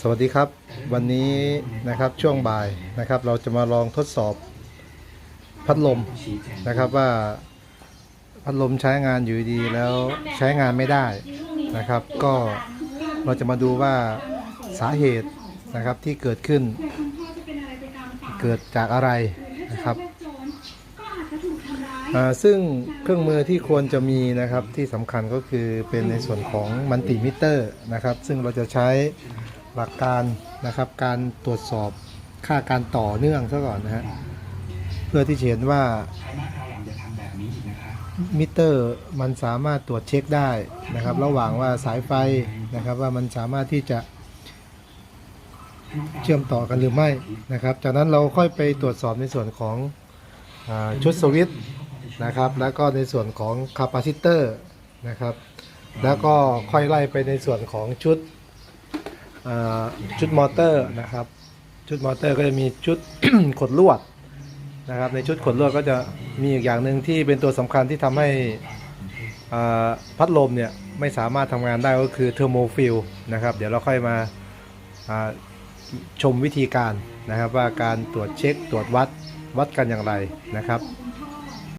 สวัสดีครับวันนี้นะครับช่วงบ่ายนะครับ เราจะมาลองทดสอบพัดลมนะครับว่าพัดลมใช้งานอยู่ดีแล้วใช้งานไม่ได้นะครับ ก็เราจะมาดูว่าสาเหตุนะครับที่เกิดขึ้น เกิดจากอะไรนะครับซึ่งเครื่องมือที่ควรจะมีนะครับที่สำคัญก็คือเป็นในส่วนของมัลติมิเตอร์นะครับ ซึ่งเราจะใช้ หลักการนะครับ การตรวจสอบค่าการต่อเนื่องซะก่อนนะฮะเพื่อที่จะเห็นว่ามิเตอร์มันสามารถตรวจเช็คได้นะครับ ระหว่างว่าสายไฟนะครับว่ามันสามารถที่จะเชื่อมต่อกันหรือไม่นะครับ จากนั้นเราค่อยไปตรวจสอบในส่วนของอชุดสวิตช์นะครับ แล้วก็ในส่วนของคาปาซิเตอร์นะครับ แล้วก็ค่อยไล่ไปในส่วนของชุด ชุดมอเตอร์นะครับ ชุดมอเตอร์ก็จะมีชุดขดลวดนะครับ ในชุดขดลวดก็จะมีอีกอย่างหนึ่งที่เป็นตัวสำคัญที่ทำให้พัดลมเนี่ยไม่สามารถทำงานได้ก็คือเทอร์โมฟิลนะครับ เดี๋ยวเราค่อยมาชมวิธีการนะครับ ว่าการตรวจเช็คตรวจวัดวัดกันอย่างไรนะครับ